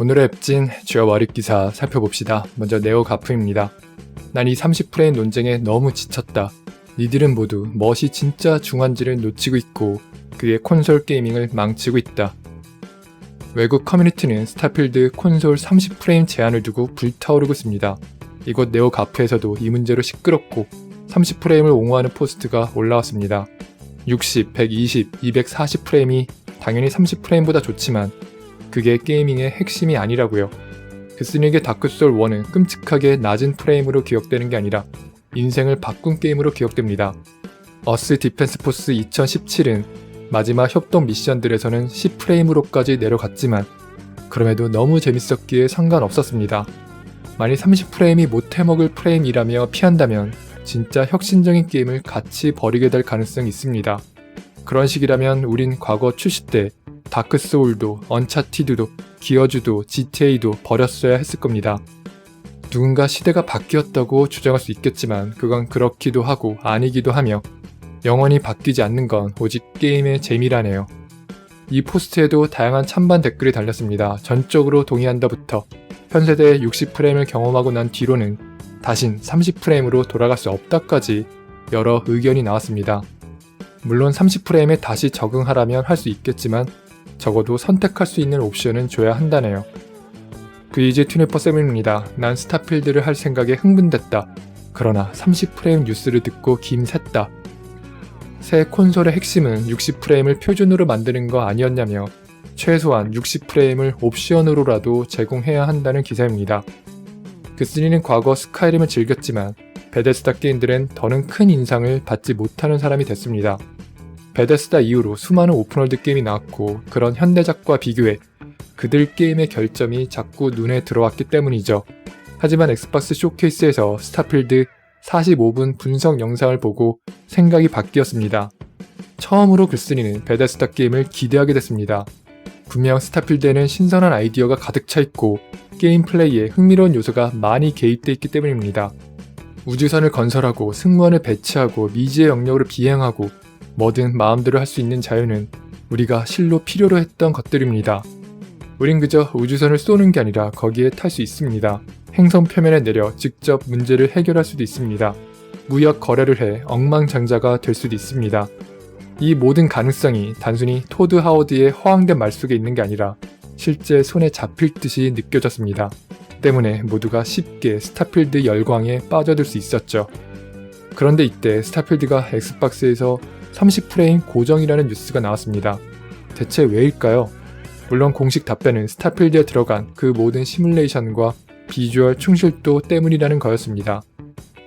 오늘의 앱진 주요 월입 기사 살펴봅시다. 먼저 네오 가프입니다. 난 이 30프레임 논쟁에 너무 지쳤다. 니들은 모두 멋이 진짜 중한지를 놓치고 있고 그게 콘솔 게이밍을 망치고 있다. 외국 커뮤니티는 스타필드 콘솔 30프레임 제한을 두고 불타오르고 있습니다. 이곳 네오 가프에서도 이 문제로 시끄럽고 30프레임을 옹호하는 포스트가 올라왔습니다. 60, 120, 240프레임이 당연히 30프레임보다 좋지만 그게 게이밍의 핵심이 아니라고요. 그스닉의 다크소울 1은 끔찍하게 낮은 프레임으로 기억되는 게 아니라 인생을 바꾼 게임으로 기억됩니다. 어스 디펜스 포스 2017은 마지막 협동 미션들에서는 10프레임으로까지 내려갔지만 그럼에도 너무 재밌었기에 상관없었습니다. 만약 30프레임이 못 해먹을 프레임이라며 피한다면 진짜 혁신적인 게임을 같이 버리게 될 가능성이 있습니다. 그런 식이라면 우린 과거 출시 때 다크소울도 언차티드도 기어주도 GTA도 버렸어야 했을 겁니다. 누군가 시대가 바뀌었다고 주장할 수 있겠지만 그건 그렇기도 하고 아니기도 하며 영원히 바뀌지 않는 건 오직 게임의 재미라네요. 이 포스트에도 다양한 찬반 댓글이 달렸습니다. 전적으로 동의한다부터 현세대 60프레임을 경험하고 난 뒤로는 다신 30프레임으로 돌아갈 수 없다까지 여러 의견이 나왔습니다. 물론 30프레임에 다시 적응하라면 할 수 있겠지만 적어도 선택할 수 있는 옵션은 줘야 한다네요. 그이즈 튜네퍼 쌤입니다. 난 스타필드를 할 생각에 흥분됐다. 그러나 30프레임 뉴스를 듣고 김샜다. 새 콘솔의 핵심은 60프레임을 표준으로 만드는 거 아니었냐며 최소한 60프레임을 옵션으로라도 제공해야 한다는 기사입니다. 그스니는 과거 스카이림을 즐겼지만 베데스다 게임들은 더는 큰 인상을 받지 못하는 사람이 됐습니다. 베데스다 이후로 수많은 오픈월드 게임이 나왔고 그런 현대작과 비교해 그들 게임의 결점이 자꾸 눈에 들어왔기 때문이죠. 하지만 엑스박스 쇼케이스에서 스타필드 45분 분석 영상을 보고 생각이 바뀌었습니다. 처음으로 글쓴이는 베데스다 게임을 기대하게 됐습니다. 분명 스타필드에는 신선한 아이디어가 가득 차 있고 게임 플레이에 흥미로운 요소가 많이 개입돼 있기 때문입니다. 우주선을 건설하고 승무원을 배치하고 미지의 영역으로 비행하고 뭐든 마음대로 할 수 있는 자유는 우리가 실로 필요로 했던 것들입니다. 우린 그저 우주선을 쏘는 게 아니라 거기에 탈 수 있습니다. 행성 표면에 내려 직접 문제를 해결할 수도 있습니다. 무역 거래를 해 억망장자가 될 수도 있습니다. 이 모든 가능성이 단순히 토드 하워드의 허황된 말 속에 있는 게 아니라 실제 손에 잡힐 듯이 느껴졌습니다. 때문에 모두가 쉽게 스타필드 열광에 빠져들 수 있었죠. 그런데 이때 스타필드가 엑스박스에서 30프레임 고정이라는 뉴스가 나왔습니다. 대체 왜일까요? 물론 공식 답변은 스타필드에 들어간 그 모든 시뮬레이션과 비주얼 충실도 때문이라는 거였습니다.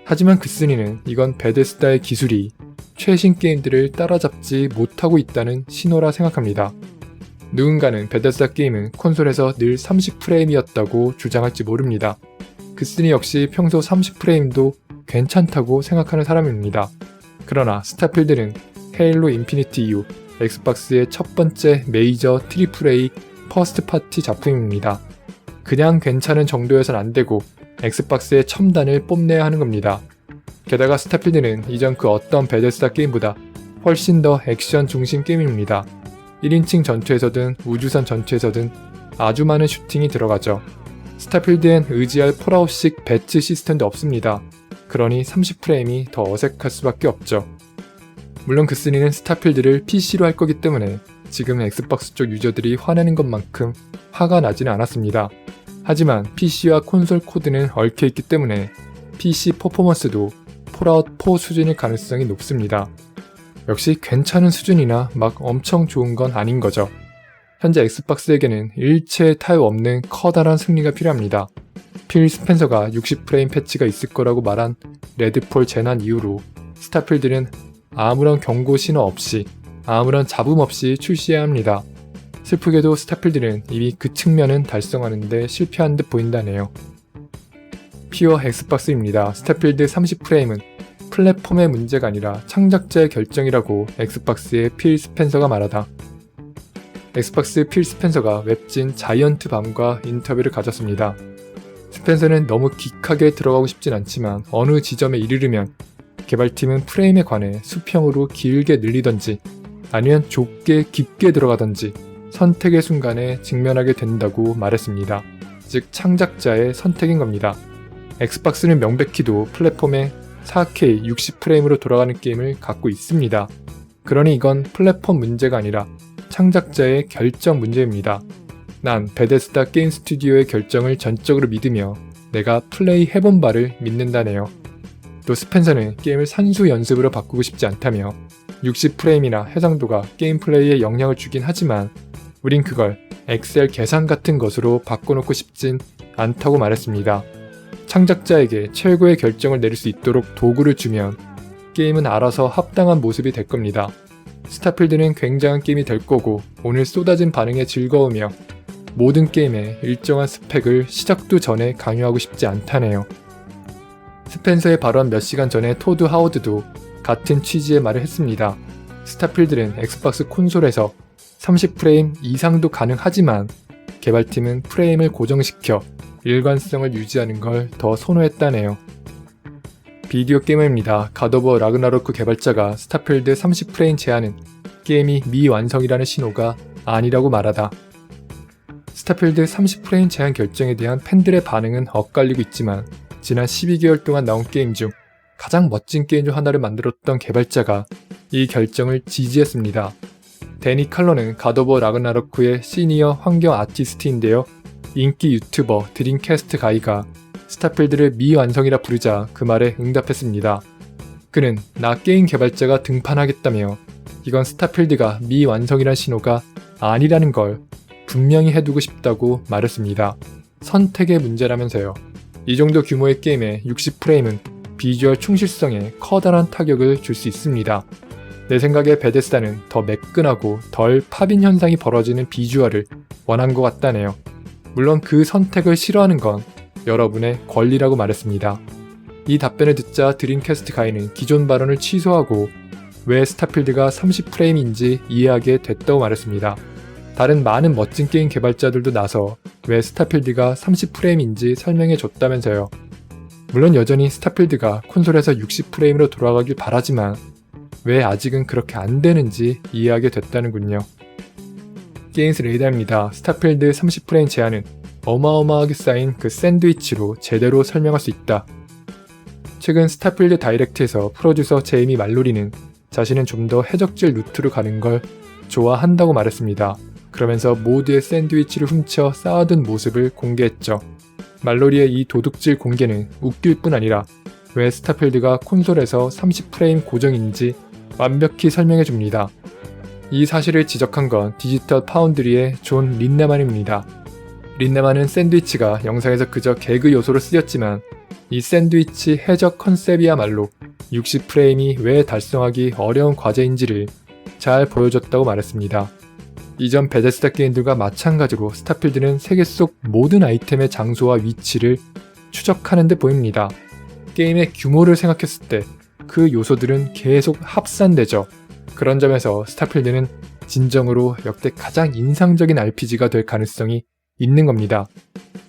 하지만 그스니는 이건 베데스다의 기술이 최신 게임들을 따라잡지 못하고 있다는 신호라 생각합니다. 누군가는 베데스다 게임은 콘솔에서 늘 30프레임이었다고 주장할지 모릅니다. 그스니 역시 평소 30프레임도 괜찮다고 생각하는 사람입니다. 그러나 스타필드는 헤일로 인피니티 이후 엑스박스의 첫 번째 메이저 트리플 A 퍼스트 파티 작품입니다. 그냥 괜찮은 정도여선 안 되고 엑스박스의 첨단을 뽐내야 하는 겁니다. 게다가 스타필드는 이전 그 어떤 베데스다 게임보다 훨씬 더 액션 중심 게임입니다. 1인칭 전투에서든 우주선 전투에서든 아주 많은 슈팅이 들어가죠. 스타필드엔 의지할 폴아웃식 배치 시스템도 없습니다. 그러니 30프레임이 더 어색할 수밖에 없죠. 물론 그스니는 스타필드를 PC로 할 거기 때문에 지금 엑스박스 쪽 유저들이 화내는 것만큼 화가 나지는 않았습니다. 하지만 PC와 콘솔 코드는 얽혀 있기 때문에 PC 퍼포먼스도 폴아웃 4 수준일 가능성이 높습니다. 역시 괜찮은 수준이나 막 엄청 좋은 건 아닌 거죠. 현재 엑스박스에게는 일체 타협 없는 커다란 승리가 필요합니다. 필 스펜서가 60프레임 패치가 있을 거라고 말한 레드폴 재난 이후로 스타필드는 아무런 경고 신호 없이 아무런 잡음 없이 출시해야 합니다. 슬프게도 스타필드는 이미 그 측면은 달성하는데 실패한 듯 보인다네요. 피어 엑스박스입니다. 스타필드 30프레임은 플랫폼의 문제가 아니라 창작자의 결정이라고 엑스박스의 필 스펜서가 말하다. 엑스박스 필 스펜서가 웹진 자이언트 밤과 인터뷰를 가졌습니다. 스펜서는 너무 기하게 들어가고 싶진 않지만 어느 지점에 이르르면 개발팀은 프레임에 관해 수평으로 길게 늘리던지 아니면 좁게 깊게 들어가던지 선택의 순간에 직면하게 된다고 말했습니다. 즉 창작자의 선택인 겁니다. 엑스박스는 명백히도 플랫폼에 4K 60프레임으로 돌아가는 게임을 갖고 있습니다. 그러니 이건 플랫폼 문제가 아니라 창작자의 결정 문제입니다. 난 베데스다 게임 스튜디오의 결정을 전적으로 믿으며 내가 플레이 해본 바를 믿는다네요. 또 스펜서는 게임을 산수 연습으로 바꾸고 싶지 않다며 60프레임이나 해상도가 게임 플레이에 영향을 주긴 하지만 우린 그걸 엑셀 계산 같은 것으로 바꿔놓고 싶진 않다고 말했습니다. 창작자에게 최고의 결정을 내릴 수 있도록 도구를 주면 게임은 알아서 합당한 모습이 될 겁니다. 스타필드는 굉장한 게임이 될 거고 오늘 쏟아진 반응에 즐거우며 모든 게임에 일정한 스펙을 시작도 전에 강요하고 싶지 않다네요. 스펜서의 발언 몇 시간 전에 토드 하워드도 같은 취지의 말을 했습니다. 스타필드는 엑스박스 콘솔에서 30프레임 이상도 가능하지만 개발팀은 프레임을 고정시켜 일관성을 유지하는 걸 더 선호했다네요. 비디오 게임입니다. 가더버 라그나로크 개발자가 스타필드 30프레임 제한은 게임이 미완성이라는 신호가 아니라고 말하다. 스타필드 30프레임 제한 결정에 대한 팬들의 반응은 엇갈리고 있지만 지난 12개월 동안 나온 게임 중 가장 멋진 게임 중 하나를 만들었던 개발자가 이 결정을 지지했습니다. 데니 칼러는 가도버 라그나로크의 시니어 환경 아티스트인데요. 인기 유튜버 드림캐스트 가이가 스타필드를 미완성이라 부르자 그 말에 응답했습니다. 그는 나 게임 개발자가 등판하겠다며 이건 스타필드가 미완성이란 신호가 아니라는 걸 분명히 해두고 싶다고 말했습니다. 선택의 문제라면서요. 이 정도 규모의 게임에 60프레임은 비주얼 충실성에 커다란 타격을 줄 수 있습니다. 내 생각에 베데스다는 더 매끈하고 덜 팝인 현상이 벌어지는 비주얼을 원한 것 같다네요. 물론 그 선택을 싫어하는 건 여러분의 권리라고 말했습니다. 이 답변을 듣자 드림캐스트 가이는 기존 발언을 취소하고 왜 스타필드가 30프레임인지 이해하게 됐다고 말했습니다. 다른 많은 멋진 게임 개발자들도 나서 왜 스타필드가 30프레임인지 설명해 줬다면서요. 물론 여전히 스타필드가 콘솔에서 60프레임으로 돌아가길 바라지만 왜 아직은 그렇게 안 되는지 이해하게 됐다는군요. 게임스 레이더입니다. 스타필드 30프레임 제한은 어마어마하게 쌓인 그 샌드위치로 제대로 설명할 수 있다. 최근 스타필드 다이렉트에서 프로듀서 제이미 말로리는 자신은 좀 더 해적질 루트로 가는 걸 좋아한다고 말했습니다. 그러면서 모두의 샌드위치를 훔쳐 쌓아둔 모습을 공개했죠. 말로리의 이 도둑질 공개는 웃길 뿐 아니라 왜 스타필드가 콘솔에서 30프레임 고정인지 완벽히 설명해 줍니다. 이 사실을 지적한 건 디지털 파운드리의 존 린네만입니다. 린네만은 샌드위치가 영상에서 그저 개그 요소로 쓰였지만 이 샌드위치 해적 컨셉이야말로 60프레임이 왜 달성하기 어려운 과제인지를 잘 보여줬다고 말했습니다. 이전 베데스다 게임들과 마찬가지로 스타필드는 세계 속 모든 아이템의 장소와 위치를 추적하는 데 보입니다. 게임의 규모를 생각했을 때 그 요소들은 계속 합산되죠. 그런 점에서 스타필드는 진정으로 역대 가장 인상적인 RPG가 될 가능성이 있는 겁니다.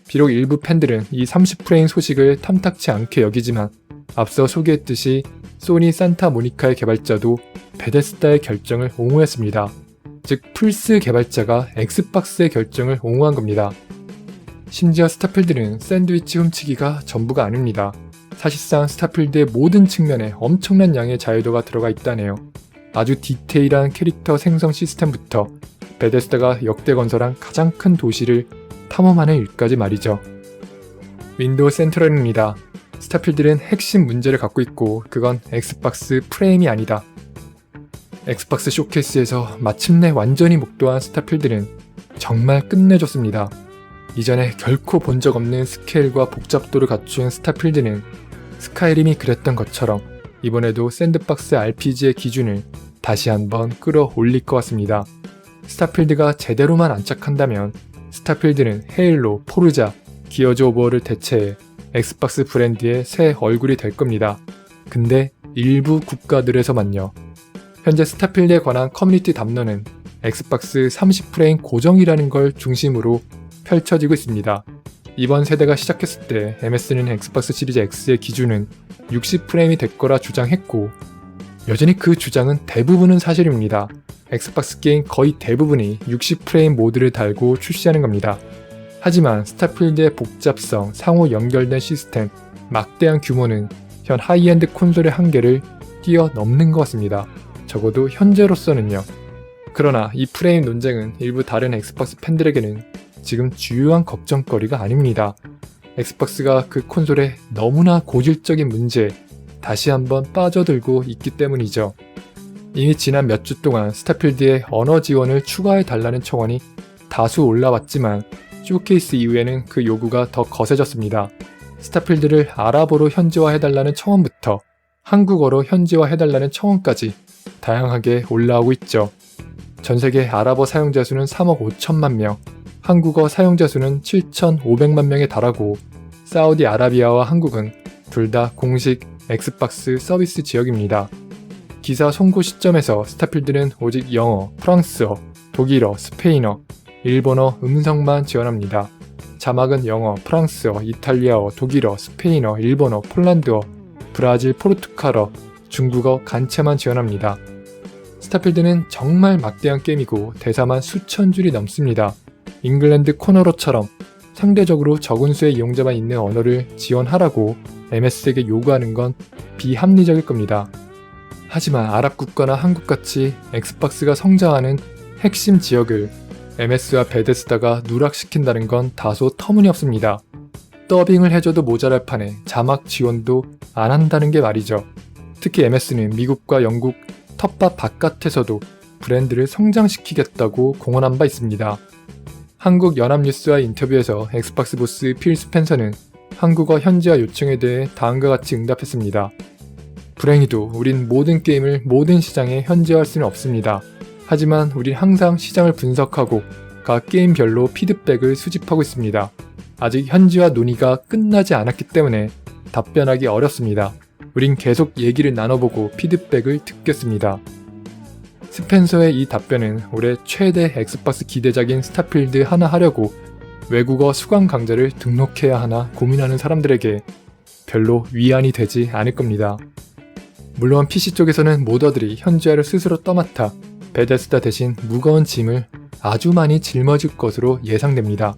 비록 일부 팬들은 이 30프레임 소식을 탐탁치 않게 여기지만 앞서 소개했듯이 소니 산타 모니카의 개발자도 베데스다의 결정을 옹호했습니다. 즉 플스 개발자가 엑스박스의 결정을 옹호한 겁니다. 심지어 스타필드는 샌드위치 훔치기가 전부가 아닙니다. 사실상 스타필드의 모든 측면에 엄청난 양의 자유도가 들어가 있다네요. 아주 디테일한 캐릭터 생성 시스템부터 베데스다가 역대 건설한 가장 큰 도시를 탐험하는 일까지 말이죠. 윈도우 센트럴입니다. 스타필드는 핵심 문제를 갖고 있고 그건 엑스박스 프레임이 아니다. 엑스박스 쇼케이스에서 마침내 완전히 목도한 스타필드는 정말 끝내줬습니다. 이전에 결코 본 적 없는 스케일과 복잡도를 갖춘 스타필드는 스카이림이 그랬던 것처럼 이번에도 샌드박스 RPG의 기준을 다시 한번 끌어올릴 것 같습니다. 스타필드가 제대로만 안착한다면 스타필드는 헤일로, 포르자, 기어즈 오버를 대체해 엑스박스 브랜드의 새 얼굴이 될 겁니다. 근데 일부 국가들에서만요. 현재 스타필드에 관한 커뮤니티 담론은 엑스박스 30프레임 고정이라는 걸 중심으로 펼쳐지고 있습니다. 이번 세대가 시작했을 때 MS는 엑스박스 시리즈 X의 기준은 60프레임이 될 거라 주장했고 여전히 그 주장은 대부분은 사실입니다. 엑스박스 게임 거의 대부분이 60프레임 모드를 달고 출시하는 겁니다. 하지만 스타필드의 복잡성, 상호 연결된 시스템, 막대한 규모는 현 하이엔드 콘솔의 한계를 뛰어넘는 것 같습니다. 적어도 현재로서는요. 그러나 이 프레임 논쟁은 일부 다른 엑스박스 팬들에게는 지금 주요한 걱정거리가 아닙니다. 엑스박스가 그 콘솔의 너무나 고질적인 문제에 다시 한번 빠져들고 있기 때문이죠. 이미 지난 몇 주 동안 스타필드의 언어 지원을 추가해 달라는 청원이 다수 올라왔지만 쇼케이스 이후에는 그 요구가 더 거세졌습니다. 스타필드를 아랍어로 현지화해달라는 청원부터 한국어로 현지화해달라는 청원까지 다양하게 올라오고 있죠. 전 세계 아랍어 사용자 수는 3억 5천만 명, 한국어 사용자 수는 7,500만 명에 달하고 사우디 아라비아와 한국은 둘 다 공식 엑스박스 서비스 지역입니다. 기사 송고 시점에서 스타필드는 오직 영어, 프랑스어, 독일어, 스페인어, 일본어 음성만 지원합니다. 자막은 영어, 프랑스어, 이탈리아어, 독일어, 스페인어, 일본어, 폴란드어, 브라질, 포르투갈어, 중국어 간체만 지원합니다. 스타필드는 정말 막대한 게임이고 대사만 수천 줄이 넘습니다. 잉글랜드 코너로처럼 상대적으로 적은 수의 이용자만 있는 언어를 지원하라고 MS에게 요구하는 건 비합리적일 겁니다. 하지만 아랍 국가나 한국같이 엑스박스가 성장하는 핵심 지역을 MS와 베데스다가 누락시킨다는 건 다소 터무니없습니다. 더빙을 해줘도 모자랄 판에 자막 지원도 안 한다는 게 말이죠. 특히 MS는 미국과 영국 텃밭 바깥에서도 브랜드를 성장시키겠다고 공언한 바 있습니다. 한국 연합뉴스와 인터뷰에서 엑스박스 보스 필 스펜서는 한국어 현지화 요청에 대해 다음과 같이 응답했습니다. 불행히도 우린 모든 게임을 모든 시장에 현지화할 수는 없습니다. 하지만 우린 항상 시장을 분석하고 각 게임별로 피드백을 수집하고 있습니다. 아직 현지화 논의가 끝나지 않았기 때문에 답변하기 어렵습니다. 우린 계속 얘기를 나눠보고 피드백을 듣겠습니다. 스펜서의 이 답변은 올해 최대 엑스박스 기대작인 스타필드 하나 하려고 외국어 수강 강좌를 등록해야 하나 고민하는 사람들에게 별로 위안이 되지 않을 겁니다. 물론 PC 쪽에서는 모더들이 현지화를 스스로 떠맡아 베데스다 대신 무거운 짐을 아주 많이 짊어질 것으로 예상됩니다.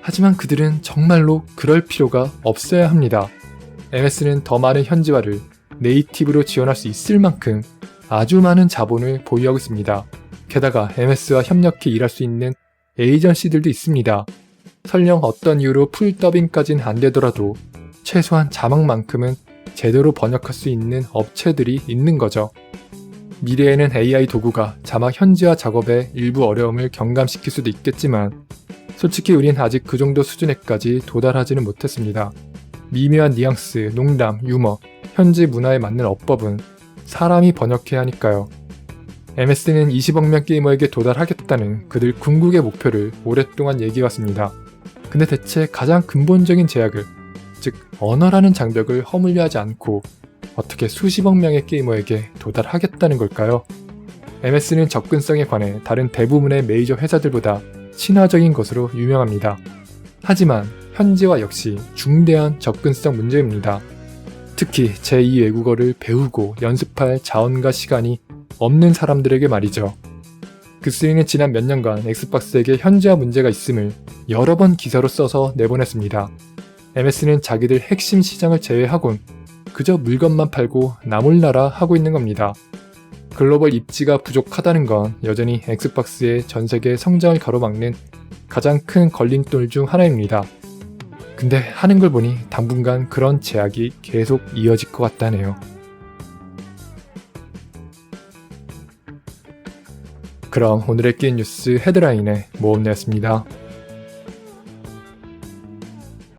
하지만 그들은 정말로 그럴 필요가 없어야 합니다. MS는 더 많은 현지화를 네이티브로 지원할 수 있을 만큼 아주 많은 자본을 보유하고 있습니다. 게다가 MS와 협력해 일할 수 있는 에이전시들도 있습니다. 설령 어떤 이유로 풀 더빙까진 안 되더라도 최소한 자막만큼은 제대로 번역할 수 있는 업체들이 있는 거죠. 미래에는 AI 도구가 자막 현지화 작업의 일부 어려움을 경감시킬 수도 있겠지만 솔직히 우린 아직 그 정도 수준에까지 도달하지는 못했습니다. 미묘한 뉘앙스, 농담, 유머, 현지 문화에 맞는 어법은 사람이 번역해야 하니까요. MS는 20억 명 게이머에게 도달하겠다는 그들 궁극의 목표를 오랫동안 얘기해왔습니다. 근데 대체 가장 근본적인 제약을, 즉 언어라는 장벽을 허물려 하지 않고 어떻게 수십억 명의 게이머에게 도달하겠다는 걸까요? MS는 접근성에 관해 다른 대부분의 메이저 회사들보다 친화적인 것으로 유명합니다. 하지만 현지화 역시 중대한 접근성 문제입니다. 특히 제2 외국어를 배우고 연습할 자원과 시간이 없는 사람들에게 말이죠. 그3는 지난 몇 년간 엑스박스에게 현지화 문제가 있음을 여러 번 기사로 써서 내보냈습니다. MS는 자기들 핵심 시장을 제외하곤 그저 물건만 팔고 나몰라라 하고 있는 겁니다. 글로벌 입지가 부족하다는 건 여전히 엑스박스의 전 세계 성장을 가로막는 가장 큰 걸림돌 중 하나입니다. 근데 하는 걸 보니 당분간 그런 제약이 계속 이어질 것 같다네요. 그럼 오늘의 게임 뉴스 헤드라인의 모험내였습니다.